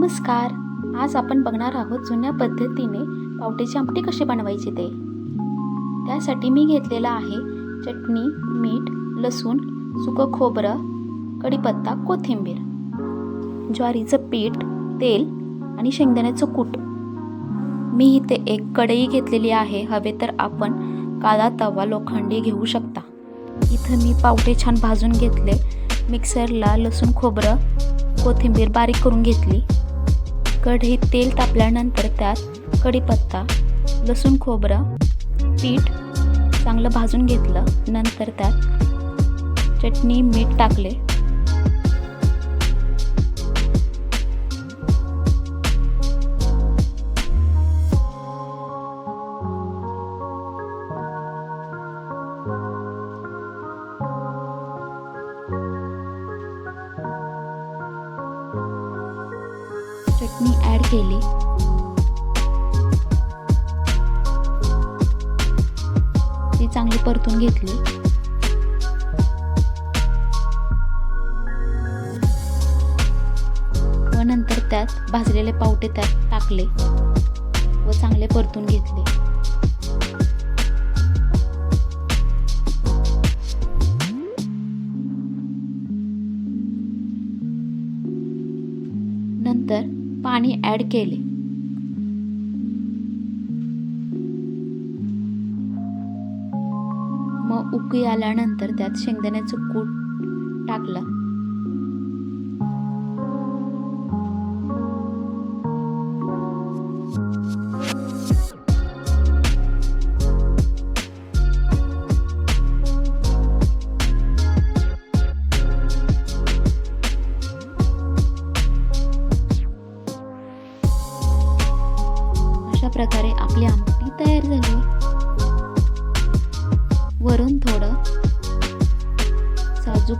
नमस्कार. आज आपण बघणार आहोत जुन्या पद्धतीने पावट्याची आमटी कशी बनवायची ते. त्यासाठी मी घेतलेला आहे चटणी मीठ लसूण सुकं खोबरं कढीपत्ता कोथिंबीर ज्वारीचं पीठ तेल आणि शेंगदाण्याचं कूट. मी इथे एक कढई घेतलेली आहे. हवे तर आपण काळा तवा लोखंडी घेऊ शकता. इथं मी पावटे छान भाजून घेतले. मिक्सरला लसूण खोबरं कोथिंबीर बारीक करून घेतली. कढईत तेल तापल्यानंतर त्यात कढीपत्ता लसूण खोबरं पीठ चांगलं भाजून घेतलं. नंतर त्यात चटणी मीठ टाकले. चटणी ॲड केली. ती चांगली परतून घेतली. व नंतर त्यात भाजलेले पावटे त्यात टाकले व चांगले परतून घेतले. नंतर पाणी ॲड केले. मग उकळी आल्यानंतर त्यात शेंगदाण्याचं कूट टाकलं. प्रकारे आपली आमटी तयार झाली. वरून थोडं साजूक